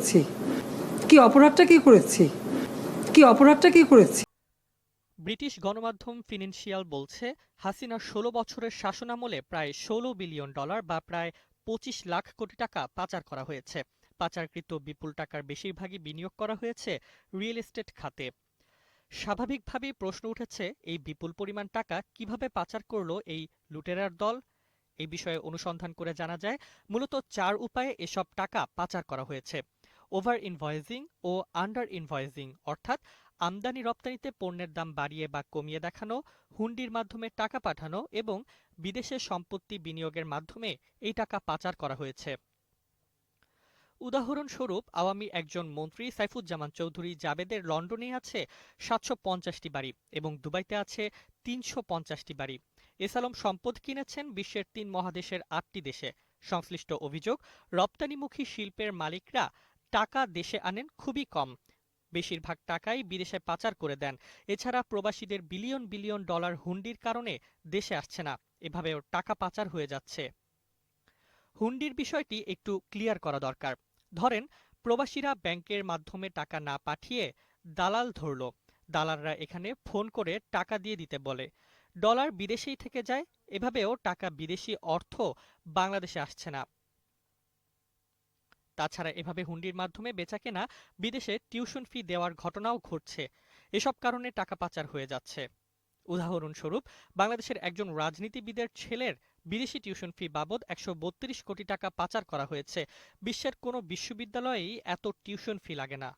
করেছি? কি অপরাধটা কি করেছি? কি অপরাধটা কি করেছি? ব্রিটিশ গণমাধ্যম ফিনান্সিয়াল বলছে হাসিনার ষোলো বছরের শাসনামলে প্রায় ষোলো বিলিয়ন ডলার বা প্রায় পঁচিশ লাখ কোটি টাকা পাচার করা হয়েছে। পাচারকৃত বিপুল টাকার বেশিরভাগই বিনিয়োগ করা হয়েছে রিয়েল এস্টেট খাতে। স্বাভাবিকভাবেই প্রশ্ন উঠেছে, এই বিপুল পরিমাণ টাকা কীভাবে পাচার করল এই লুটেরার দল? এই বিষয়ে অনুসন্ধান করে জানা যায়, মূলত চার উপায়ে এসব টাকা পাচার করা হয়েছে। ওভার ইনভয়েসিং ও আন্ডার ইনভয়েসিং অর্থাৎ আমদানি রপ্তানিতে পণ্যের দাম বাড়িয়ে বা কমিয়ে দেখানো, হুন্ডির মাধ্যমে টাকা পাঠানো এবং বিদেশে সম্পত্তি বিনিয়োগের মাধ্যমে এই টাকা পাচার করা হয়েছে। উদাহরণস্বরূপ, আওয়ামী একজন মন্ত্রী সাইফুজ্জামান চৌধুরী জাবেদের লন্ডনে আছে সাতশো পঞ্চাশটি বাড়ি এবং দুবাইতে আছে তিনশো পঞ্চাশটি বাড়ি। এসালম সম্পদ কিনেছেন বিশ্বের তিন মহাদেশের আটটি দেশে। সংশ্লিষ্ট অভিযোগ, রপ্তানিমুখী শিল্পের মালিকরা টাকা দেশে আনেন খুবই কম। বেশিরভাগ টাকাই বিদেশে পাচার করে দেন। এছাড়া প্রবাসীদের বিলিয়ন বিলিয়ন ডলার হুন্ডির কারণে দেশে আসছে না। এভাবেও টাকা পাচার হয়ে যাচ্ছে। হুন্ডির বিষয়টি একটু ক্লিয়ার করা দরকার। ধরেন, প্রবাসীরা ব্যাংকের মাধ্যমে টাকা না পাঠিয়ে দালাল ধরল। দালালরা এখানে ফোন করে টাকা দিয়ে দিতে বলে। ডলার বিদেশেই থেকে যায়। এভাবেও টাকা বিদেশি অর্থ বাংলাদেশে আসছে না। তাছাড়া এভাবে হুন্ডির মাধ্যমে বেচাকেনা বিদেশে টিউশন ফি দেওয়ার ঘটনাও ঘটছে। এসব কারণে টাকা পাচার হয়ে যাচ্ছে। উদাহরণস্বরূপ, বাংলাদেশের একজন রাজনীতিবিদের ছেলের বিদেশি টিউশন ফি বাবদ একশো বত্রিশ কোটি টাকা পাচার করা হয়েছে। বিশ্বের কোনো বিশ্ববিদ্যালয়েই এত টিউশন ফি লাগে না।